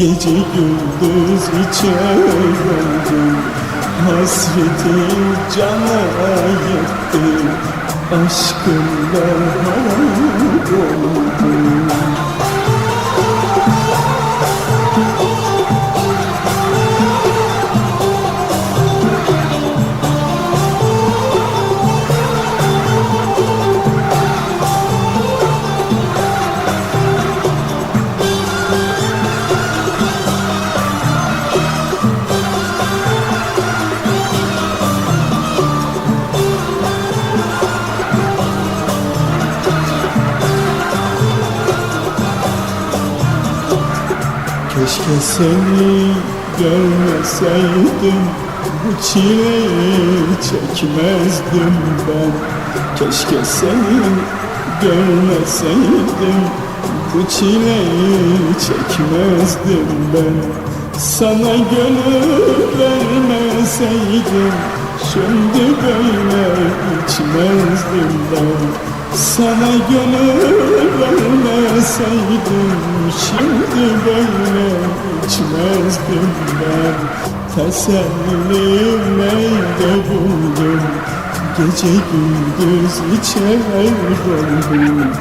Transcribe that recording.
Gece gündüz içer oldum. Hasretin cana yetti Aşkımda harap oldum Keşke seni görmeseydim Bu çileyi çekmezdim ben. Keşke seni görmeseydim Bu çileyi çekmezdim ben. Sana gönül vermeseydim Şimdi böyle içmezdim ben. Sana gönül içmezdim ben Teselli nerede buldum. Gece gündüz içer oldum